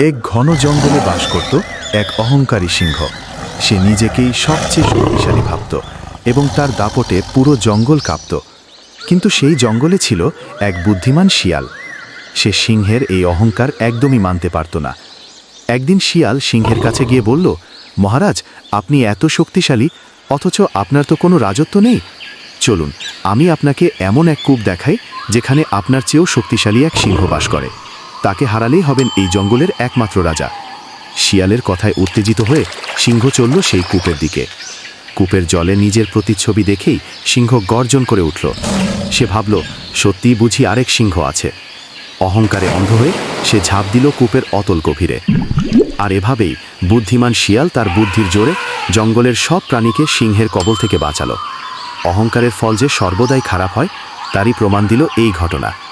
এক ঘন জঙ্গলে বাস করত এক অহংকারী সিংহ। সে নিজেকেই সবচেয়ে শক্তিশালী ভাবত এবং তার দাপটে পুরো জঙ্গল কাঁপত। কিন্তু সেই জঙ্গলে ছিল এক বুদ্ধিমান শিয়াল। সে সিংহের এই অহংকার একদমই মানতে পারত না। একদিন শিয়াল সিংহের কাছে গিয়ে বলল, মহারাজ, আপনি এত শক্তিশালী, অথচ আপনার তো কোনো রাজত্ব নেই। চলুন, আমি আপনাকে এমন এক কূপ দেখাই, যেখানে আপনার চেয়েও শক্তিশালী এক সিংহ বাস করে। তাকে হারালেই হবেন এই জঙ্গলের একমাত্র রাজা। শিয়ালের কথায় উত্তেজিত হয়ে সিংহ চলল সেই কূপের দিকে। কূপের জলে নিজের প্রতিচ্ছবি দেখেই সিংহ গর্জন করে উঠল। সে ভাবল, সত্যিই বুঝি আরেক সিংহ আছে। অহংকারে অন্ধ হয়ে সে ঝাঁপ দিল কূপের অতল গভীরে। আর এভাবেই বুদ্ধিমান শিয়াল তার বুদ্ধির জোরে জঙ্গলের সব প্রাণীকে সিংহের কবল থেকে বাঁচালো। অহংকারের ফল যে সর্বদাই খারাপ হয়, তারই প্রমাণ দিল এই ঘটনা।